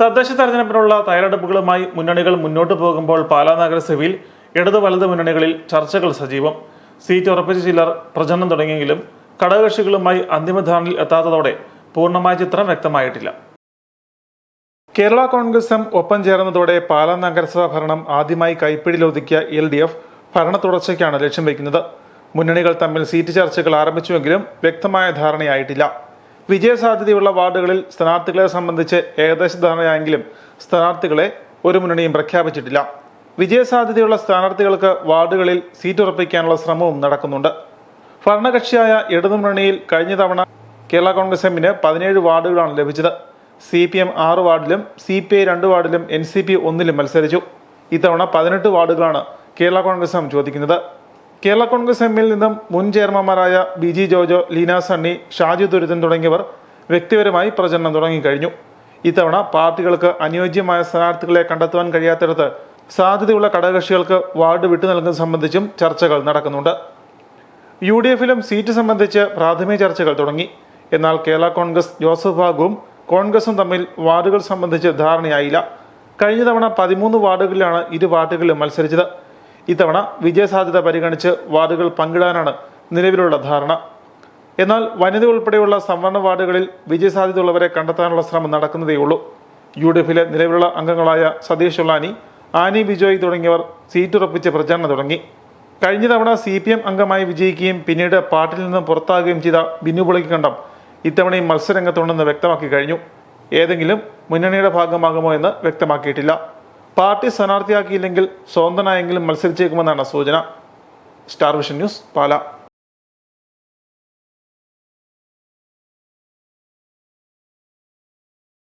തദ്ദേശ തെരഞ്ഞെടുപ്പിനുള്ള തയ്യാറെടുപ്പുകളുമായി മുന്നണികൾ മുന്നോട്ട് പോകുമ്പോൾ പാലാ നഗരസഭയിൽ ഇടത് വലത് മുന്നണികളിൽ ചർച്ചകൾ സജീവം. സീറ്റ് ഉറപ്പിച്ച ചിലർ പ്രചരണം തുടങ്ങിയെങ്കിലും ഘടകകക്ഷികളുമായി അന്തിമധാരണയിൽ എത്താത്തതോടെ പൂർണമായ ചിത്രം വ്യക്തമായിട്ടില്ല. കേരള കോൺഗ്രസും ഒപ്പം ചേർന്നതോടെ പാലാ നഗരസഭാ ഭരണം ആദ്യമായി കൈപ്പിടിയിലൊതുക്കിയ എൽ ഡി എഫ് ഭരണ തുടർച്ചയ്ക്കാണ് ലക്ഷ്യം വയ്ക്കുന്നത്. മുന്നണികൾ തമ്മിൽ സീറ്റ് ചർച്ചകൾ ആരംഭിച്ചുവെങ്കിലും വ്യക്തമായ ധാരണയായിട്ടില്ല. വിജയസാധ്യതയുള്ള വാർഡുകളിൽ സ്ഥാനാർത്ഥികളെ സംബന്ധിച്ച് ഏകദേശ ധാരണയായെങ്കിലും സ്ഥാനാർത്ഥികളെ ഒരു മുന്നണിയും പ്രഖ്യാപിച്ചിട്ടില്ല. വിജയസാധ്യതയുള്ള സ്ഥാനാർത്ഥികൾക്ക് വാർഡുകളിൽ സീറ്റ് ഉറപ്പിക്കാനുള്ള ശ്രമവും നടക്കുന്നുണ്ട്. ഭരണകക്ഷിയായ ഇടതുമുന്നണിയിൽ കഴിഞ്ഞ തവണ കേരള കോൺഗ്രസ് എമ്മിന് പതിനേഴ് വാർഡുകളാണ് ലഭിച്ചത്. സി പി എം ആറ് വാർഡിലും സി പി ഐ രണ്ട് വാർഡിലും എൻ സി പി ഒന്നിലും മത്സരിച്ചു. ഇത്തവണ പതിനെട്ട് വാർഡുകളാണ് കേരള കോൺഗ്രസ് എം ചോദിക്കുന്നത്. കേരള കോൺഗ്രസ് എമ്മിൽ നിന്നും മുൻ ചെയർമാൻമാരായ ബി ജി ജോജോ ലീന സണ്ണി ഷാജി ദുരിതൻ തുടങ്ങിയവർ വ്യക്തിപരമായി പ്രചരണം തുടങ്ങിക്കഴിഞ്ഞു. ഇത്തവണ പാർട്ടികൾക്ക് അനുയോജ്യമായ സ്ഥാനാർത്ഥികളെ കണ്ടെത്തുവാൻ കഴിയാത്തിടത്ത് സാധ്യതയുള്ള ഘടകകക്ഷികൾക്ക് വാർഡ് വിട്ടു നൽകുന്നത് സംബന്ധിച്ചും ചർച്ചകൾ നടക്കുന്നുണ്ട്. യു ഡി എഫിലും സീറ്റ് സംബന്ധിച്ച് പ്രാഥമിക ചർച്ചകൾ തുടങ്ങി. എന്നാൽ കേരള കോൺഗ്രസ് ജോസഫ് ബാഗുവും കോൺഗ്രസും തമ്മിൽ വാർഡുകൾ സംബന്ധിച്ച് ധാരണയായില്ല. കഴിഞ്ഞ തവണ പതിമൂന്ന് വാർഡുകളിലാണ് ഇരു പാർട്ടികളും മത്സരിച്ചത്. ഇത്തവണ വിജയസാധ്യത പരിഗണിച്ച് വാർഡുകൾ പങ്കിടാനാണ് നിലവിലുള്ള ധാരണ. എന്നാൽ വനിത ഉൾപ്പെടെയുള്ള സംവരണ വാർഡുകളിൽ വിജയസാധ്യതയുള്ളവരെ കണ്ടെത്താനുള്ള ശ്രമം നടക്കുന്നതേയുള്ളൂ. യു ഡി എഫിലെ നിലവിലുള്ള അംഗങ്ങളായ സതീഷ് ഉള്ളാനി ആനി ബിജോയ് തുടങ്ങിയവർ സീറ്റുറപ്പിച്ച് പ്രചാരണം തുടങ്ങി. കഴിഞ്ഞ തവണ സി പി എം അംഗമായി വിജയിക്കുകയും പിന്നീട് പാർട്ടിയിൽ നിന്നും പുറത്താകുകയും ചെയ്ത ബിനു പുളിക്കണ്ടം ഇത്തവണയും മത്സരരംഗത്തുണ്ടെന്ന് വ്യക്തമാക്കി കഴിഞ്ഞു. ഏതെങ്കിലും മുന്നണിയുടെ ഭാഗമാകുമോ എന്ന് വ്യക്തമാക്കിയിട്ടില്ല. പാർട്ടി സ്ഥാനാർത്ഥിയാക്കിയില്ലെങ്കിൽ സ്വതന്ത്രനായെങ്കിലും മത്സരിച്ചേക്കുമെന്നാണ് സൂചന. Star vision news Pala.